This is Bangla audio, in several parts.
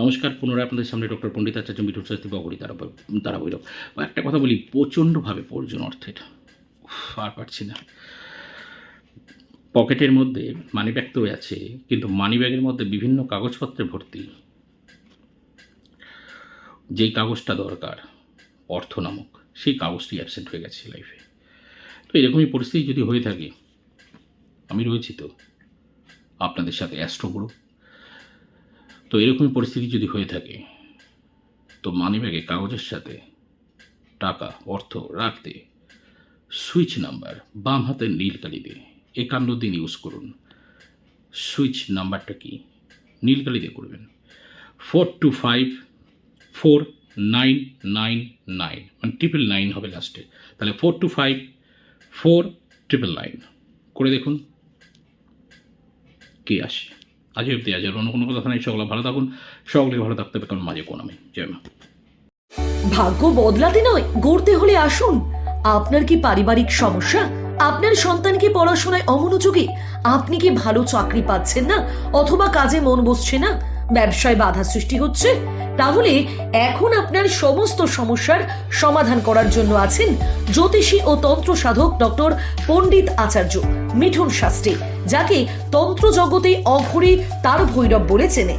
নমস্কার, পুনরায় আপনাদের সামনে ডক্টর পণ্ডিত আচার্য মিঠুর শাস্তি বগরি তারা তারা বৈরব। একটা কথা বলি, প্রচণ্ডভাবে প্রয়োজন অর্থের। আর পারছি না। পকেটের মধ্যে মানি ব্যাগ তো আছে, কিন্তু মানি ব্যাগের মধ্যে বিভিন্ন কাগজপত্রে ভর্তি। যেই কাগজটা দরকার, অর্থ নামক, সেই কাগজটি অ্যাবসেন্ট হয়ে গেছে লাইফে তো এরকমই পরিস্থিতি যদি হয়ে থাকে, আমি রয়েছি তো, আপনাদের সাথে অ্যাস্ট্রো গ্রুপ তো এরকম পরিস্থিতি যদি হয়ে থাকে, তো মানিব্যাগে কাগজের সাথে টাকা, অর্থ রাখতে সুইচ নাম্বার বাম হাতের নীল কালি দিয়ে একান্ন দিন ইউজ করুন। সুইচ নাম্বারটা কি? নীল কালি দিয়ে করবেন। Four two five, four nine nine nine মানে ট্রিপল নাইন হবে লাস্টে। তাহলে four two five, four triple nine. করে দেখুন। কে আসে? আজ অব্দি আজ অন্য কোনো কথা নেই। সকলে ভালো থাকুন। সকলে ভালো থাকতে হবে, কারণ মাঝে কোন আমি। জয় মা। ভাগ্য বদলাতে নয়, গড়তে হলে আসুন। আপনার কি পারিবারিক সমস্যা? আপনার সন্তান কি পড়াশোনায় অমনোযোগী? আপনি কি ভালো চাকরি পাচ্ছেন না? অথবা কাজে মন বসছে না? ব্যবসায় বাধা সৃষ্টি হচ্ছে, তাহলে এখন আপনার সমস্ত সমস্যার সমাধান করার জন্য আছেন জ্যোতিষী ও তন্ত্র সাধক ডক্টর পণ্ডিত আচার্য মিঠুন শাস্ত্রী, যাকে তন্ত্র জগতে অঘরী তার ভৈরব বলে চেনে।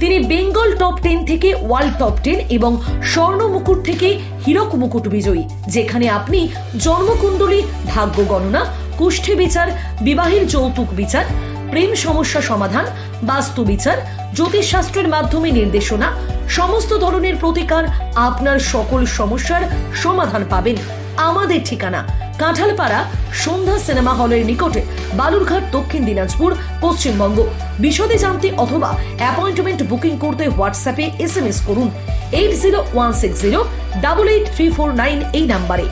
তিনি বেঙ্গল টপ টেন থেকে ওয়ার্ল্ড টপ টেন এবং স্বর্ণ মুকুট থেকে হীরক মুকুট বিজয়ী, যেখানে আপনি জন্মকুণ্ডলী, ভাগ্য গণনা কুষ্ঠে বিচার বিবাহের যৌতুক বিচার প্রেম সমস্যা সমাধান, বাস্তু বিচার, জ্যোতিষশাস্ত্রের মাধ্যমে নির্দেশনা, সমস্ত ধরনের প্রতিকার আপনার সকল সমস্যার সমাধান পাবেন। আমাদের ঠিকানা, কাঁঠালপাড়া, সন্ধ্যা সিনেমা হলের নিকটে, বালুরঘাট, দক্ষিণ দিনাজপুর, পশ্চিমবঙ্গ। বিশদে জানতে অথবা অ্যাপয়েন্টমেন্ট বুকিং করতে হোয়াটসঅ্যাপে এস করুন। Eight zero one six zero double eight three four nine এই নাম্বারে।